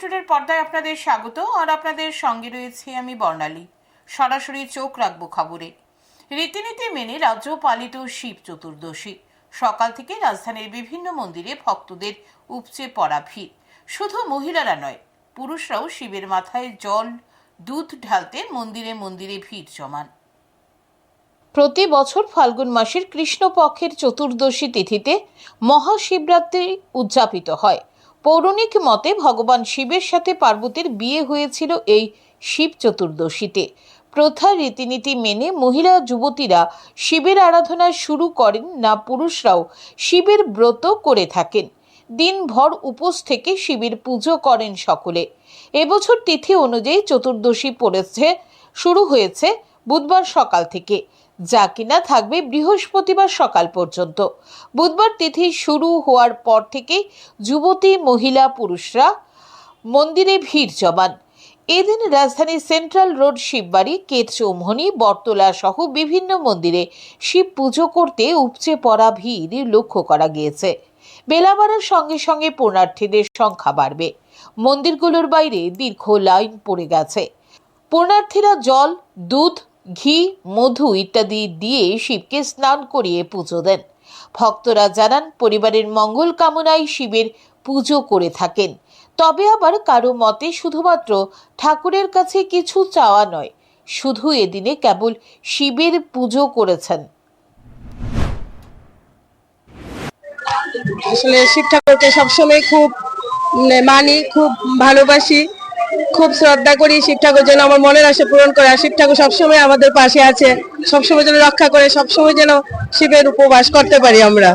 টুডের পর্দায় আপনাদের স্বাগত। আর আপনাদের সঙ্গে রয়েছে আমি বর্ণালী। সরাসরি চোখ রাখব খবরে। রীতিনীতি মেনে রাজ্য পালিত শিব চতুর্দশী। সকাল থেকে রাজধানীর বিভিন্ন মন্দিরে ভক্তদের উপচে পড়া ভিড়। শুধু মহিলারা নয়, পুরুষরাও শিবের মাথায় জল, দুধ ঢালতে মন্দিরে মন্দিরে ভিড় জমান। প্রতি বছর ফাল্গুন মাসের কৃষ্ণপক্ষের চতুর্দশী তিথিতে মহাশিবরাত্রি উদযাপিত হয়। পৌরাণিক মতে ভগবান শিবের সাথে পার্বতীর বিয়ে হয়েছিল এই শিব চতুর্দশীতে। প্রথা রীতিনীতি মেনে মহিলা যুবতীরা শিবের আরাধনা শুরু করেন না পুরুষরাও, শিবের ব্রত করে থাকেন। দিনভর উপোস থেকে শিবের পুজো করেন সকলে। এবছর তিথি অনুযায়ী চতুর্দশী পড়েছে, শুরু হয়েছে বুধবার সকাল থেকে। যা কিনা থাকবে বৃহস্পতিবার সকাল পর্যন্ত। বুধবার তিথি শুরু হওয়ার পর থেকেই যুবতী, মহিলা, পুরুষরা মন্দিরে ভিড় জমান। এদিন রাজধানী সেন্ট্রাল রোড শিববাড়ি চৌমহনি, বটতলা সহ বিভিন্ন মন্দিরে শিব পুজো করতে উপচে পড়া ভিড় লক্ষ্য করা গিয়েছে। বেলা বাড়ার সঙ্গে সঙ্গে পূর্ণার্থীদের সংখ্যা বাড়বে। মন্দিরগুলোর বাইরে দীর্ঘ লাইন পড়ে গেছে। পূর্ণার্থীরা জল, দুধ ঘি, মধু ইত্যাদি দিয়ে শিবকে স্নান করিয়ে পুজো দেন। ভক্তরা জানান, পরিবারের মঙ্গল কামনায় শিবের পুজো করে থাকেন। তবে আবার কারও মতে শুধুমাত্র ঠাকুরের কাছে কিছু চাওয়া নয়, শুধু এদিনে কেবল শিবের পুজো করেছেন। আসলে শিব ঠাকুরকে সবসময় খুব মানে মানি, খুব ভালোবাসি। খুব শ্রদ্ধা করি শিব ঠাকুর যেন আমার মনের আশা পূরণ করে। আর শিব ঠাকুর সবসময় আমাদের পাশে আছে। সবসময় যেন রক্ষা করে, সবসময় যেন শিবের উপবাস করতে পারি আমরা।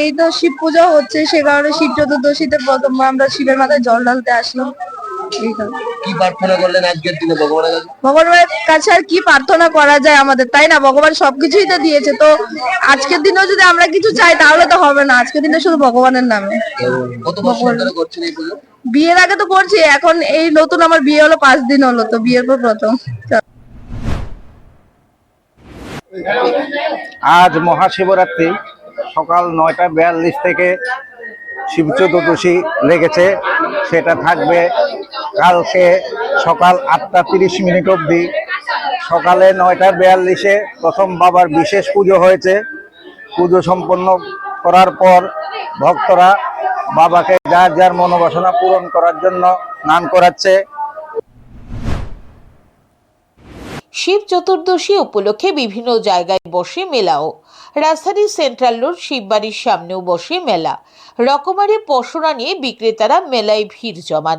এই তো শিব পূজা হচ্ছে, সে কারণে শিব চতুর্দশীতে প্রথম আমরা শিবের মাথায় জল ঢালতে আসলাম। কি প্রার্থনা করলেন আজকের দিনে ভগবানের কাছে? ভগবানের কাছে আর কি প্রার্থনা করা যায় আমাদের তাই না? ভগবান সবকিছুই তো দিয়েছে তো আজকের দিনেও যদি আমরা কিছু চাই তাহলে তো হবে না। আজকের দিনে শুধু ভগবানের নামে। কত বছর ধরে করছেন এই পুজো? বিয়ের আগে তো করছি এখন এই নতুন আমার বিয়ে হলো পাঁচ দিন হলো তো বিয়ের পর প্রথম। আজ মহাশিবরাত্রি সকাল নয়টা বিয়াল্লিশ থেকে শিব চতুর্দশী লেগেছে। সেটা থাকবে কালকে সকাল আটটা তিরিশ মিনিট অবধি, সকালে নয়টা বিয়াল্লিশে প্রথম বাবার বিশেষ পুজো হয়েছে। পুজো সম্পন্ন করার পর ভক্তরা বাবাকে যার যার মনোবাসনা পূরণ করার জন্য স্নান করাচ্ছে। শিব চতুর্দশী উপলক্ষে বিভিন্ন জায়গায় বসে মেলাও। রাজধানী সেন্ট্রাল রোড শিববাড়ির সামনেও বসে মেলা। রকমারি পসরা নিয়ে বিক্রেতারা মেলায় ভিড় জমান।